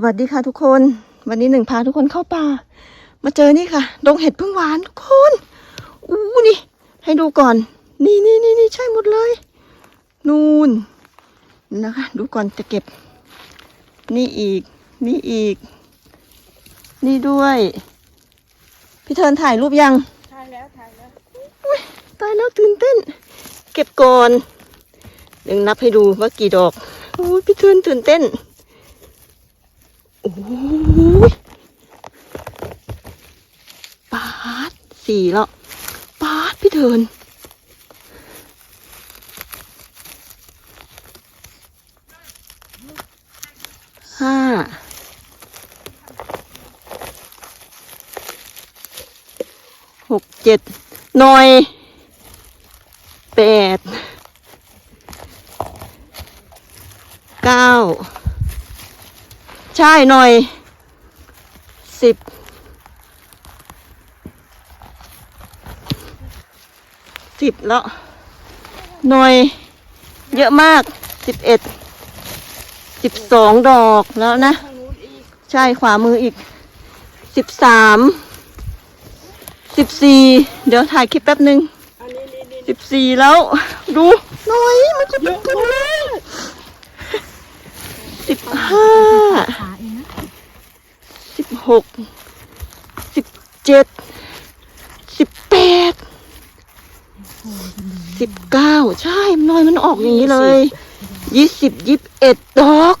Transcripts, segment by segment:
สวัสดีค่ะทุกคน วันนี้หนึ่งพาทุกคนเข้าป่า มาเจอนี่ค่ะดงเห็ดพึ่งหวานทุกคนอู้นี่ ให้ดูก่อน นี่นี่นี่นี่ใช่หมดเลย นูนนะคะ ดูก่อนจะเก็บ นี่อีก นี่อีก นี่ด้วย พี่เทิร์นถ่ายรูปยังถ่ายแล้วถ่ายแล้วตายแล้วตื่นเต้น เก็บก่อนเดี๋ยวนับให้ดูว่ากี่ดอกโอ้ยพี่เทิร์นตื่นเต้นโอ้ยปาดสี่แล้วปาดพี่เทินห้าหกเจ็ดหน่อยแปดเก้า ใช่หน่อยสิบสิบแล้ว หน่อย เยอะมากสิบเอ็ดสิบสองดอกแล้วนะทางนู้นอีกใช่ขวามืออีกสิบสามสิบสี่เดี๋ยวถ่ายคลิปแป๊บหนึ่งอันนี้นี่นี่สิบสี่แล้ว ดูหน่อยมันจะเป็นกันเลยสิบห้า ขาเองนะ สิบ หกสิบเจ็ดสิบแปดสิบเก้าใช่หน่อยมันออกอย่างนี้เลยยี่สิบยี่สิบเอ็ดดอก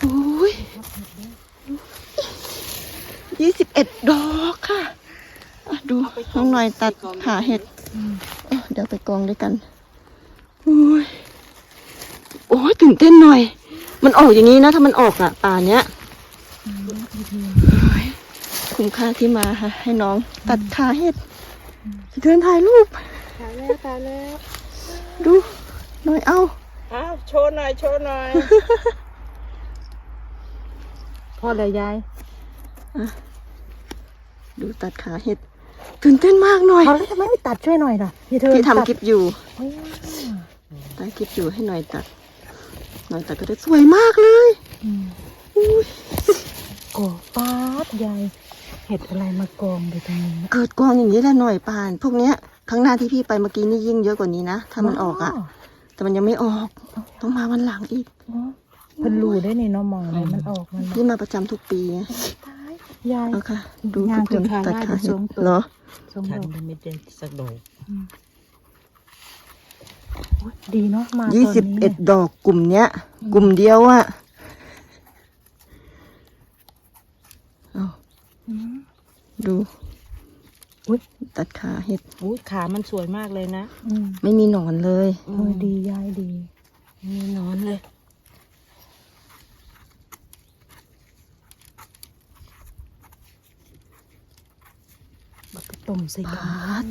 โอ้ยยี่สิบเอ็ดดอกค่ะดูน้องหน่อยตัดขาเห็ดเดี๋ยวไปกองด้วยกัน โอ้ยโอ้ยตื่นเต้นหน่อย มันออกอย่างนี้นะ ถ้ามันออกอะป่าเนี้ยเฮ้ยคุ้มค่าที่มาค่ะ ให้น้องตัดขาเห็ดเดินถ่ายรูปถ่ายแล้วถ่ายแล้วดูหน่อยเอาอ้าวโชว์หน่อยโชว์หน่อยพอเลยยายดูตัดขาเห็ดตื่นเต้นมากหน่อยพอแล้วทำไมไม่ตัดช่วยหน่อยล่ะพี่เธอพี่ทำคลิปอยู่โอ้ยตัดคลิปอยู่ให้หน่อยตัดห น่อยตัดก็ได้สวยมากเลยอืมอุ้ยโอ้ป้าดยายเห็ดอะไรมากองอยู่ตรงนี้เกิดกองอย่างนี้แหละหน่อยปาน พวกเนี้ยครั้งหน้าที่พี่ไปเมื่อกี้นี่ยิ่งเยอะกว่านี้นะ ถ้ามันออกอะแต่มันยังไม่ออก ต้องมาวันหลังอีกอ๋อเพิ่นรู้ได้นี่เนาะมองอะไรมันออกมันพี่มาประจำทุกปีไงตายยาย เอาค่ะ ดูย่างทุกคนจนขาตัดได้ขาไปเห็สดองตัว เหรอ สมฉันดอก ไม่ได้สักดอกอุ๊ย ดีเนาะมาตยี่อนสิบนี้เอ็ดดอกกลุ่มเนี้ย กลุ่มเดียวอะเอาอืมดูอุ๊ยตัดขาเห็ดอุ้ยขามันสวยมากเลยนะอืมไม่มีหนอนเลยเออดียายดีมีนอนเลย บักกะต้มใส่กันปาด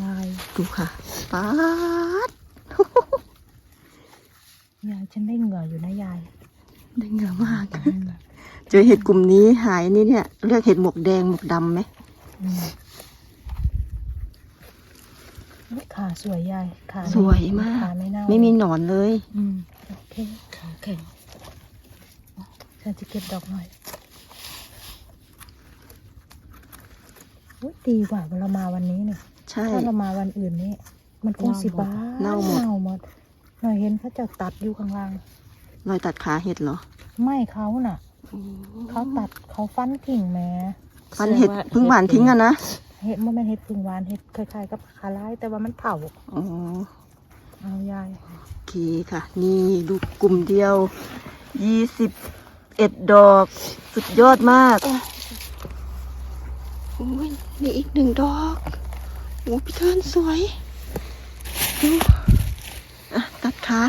ยายดูค่ะป๊าดยาย ฉันได้เหงื่ออยู่นะยาย ได้เงือมาก เจอเห็ดกลุ่มนี้หายนี่เนี่ยเรียกเห็ดหมวกแดงหมวกดำไหมอืมอุ๊ยขาสวยยายขาสวยมากขาไม่เน่าไม่มีหนอนเลยอืมโอเคขาแข็งฉันจะเก็บดอกหน่อยอุ๊ยดีกว่าเวลามาวันนี้เนี่ย ใช่ ถ้าเรามาวันอื่นนี่มันคงสิบ้าเน่าหมดเน่า หมดหน่อยเห็นเขาจะตัดอยู่ข้างล่างรอยตัดขาเห็ดเหรอ ไม่เขาน่ะ เขาตัดเขาฟันกิ่งแหม่ฟันเห็ดเพิ่งหวานทิ้งอะนะ เห็ดมันเป็นเห็ดพึ่งหวานเห็ดคล้ายๆกับคาร้ายแต่ว่ามันเผาอ๋อ เอายายโอเคค่ะ นี่ดูกลุ่มเดียว ยี่สิบเอ็ดดอก สุดยอดมาก โอ้ยนี่อีกหนึ่งดอก โอ้พี่เทิร์นสวยดูอะ ตัดขา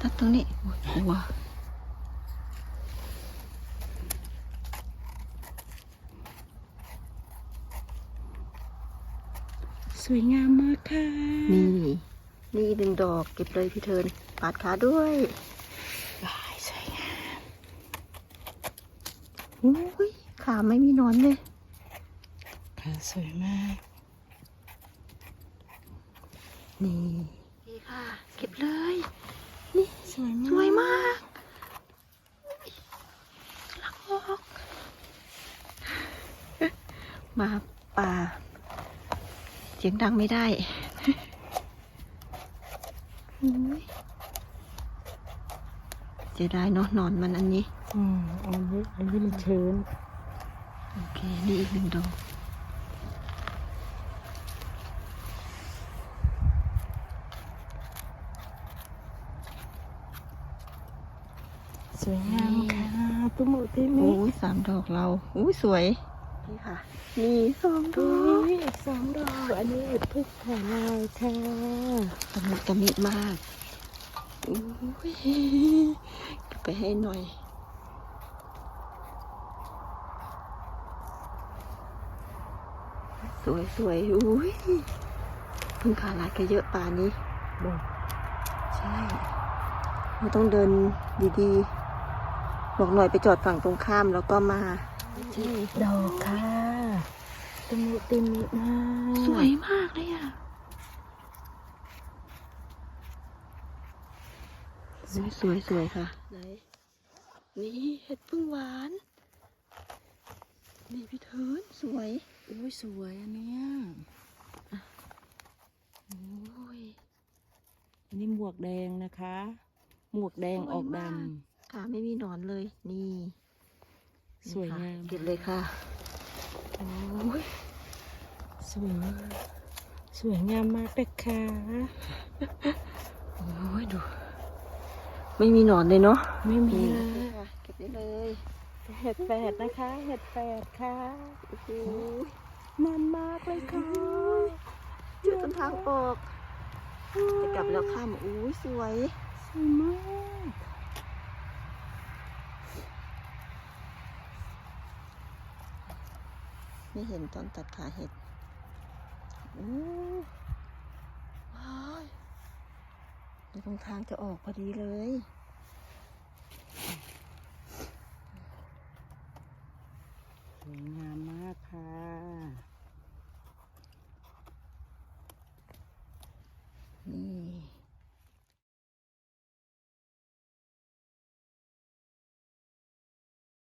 ตัดตรงนี้โอ้ยกลัวสวยงามมากค่ะ นี่ นี่หนึ่งดอกเก็บเลยพี่เทิร์นปาดขาด้วยลายสวยงามโอ้ยขาไม่มีหนอนเลยขาสวยมาก นี่นี่ค่ะ เก็บเลย นี่สวยมากวยมากรักออกมาป่า เสียงดังไม่ได้เสียดาเนาะนอนมันอันนี้ อืมอันนี้อันนี้มันเชิญโอเค นี่อีกหนึ่งดอก สวยงามค่ะตุ้มติมิโอ้ยสามดอกเราอุ้ยสวยนี่ค่ะนี่สองดอกนี่อีกสองดอกอันนี้พึ่งผ่าลายค่ะตะมุตะมิดมากอุ้ยเก็บไปให้หน่อยสวยสวยอุ้ยเพึ่งขาลายก็เยอะป่านนี้บอกใช่เราต้องเดินดีๆ บอกหน่อยไปจอดฝั่งตรงข้ามแล้วก็มาใช่ดอกค่ะตุ้มติมิมากสวยมากเลยอะสวยสวยสวยค่ะไหนนี่เห็ดพึ่งหวาน นี่พี่เทินสวยอุ้ยสวยอันเนี้ยโอ้ยอันนี้หมวกแดงนะคะ หมวกแดงออกด ค่ะ ไม่มีหนอนเลย นี่ำสวยงามเก็บเลยค่ะโอ้ยสวยมากสวยงามมากเลยค่ะโอ้ยดู ไม่มีหนอนเลยเนาะไม่มีนี่เลยค่ะเก็บได้เลย เห็ดแฝดนะคะ เห็ดแฝดค่ะโอ้โหมันมากเลยค่ะเจอต้นทางออกจะกลับแล้วข้ามอุ้ยสวยสวยมาก ให้เห็นตอนตัดขาเห็ดโอ้ว้ายตรงทางจะออกพอดีเลยสวยงาม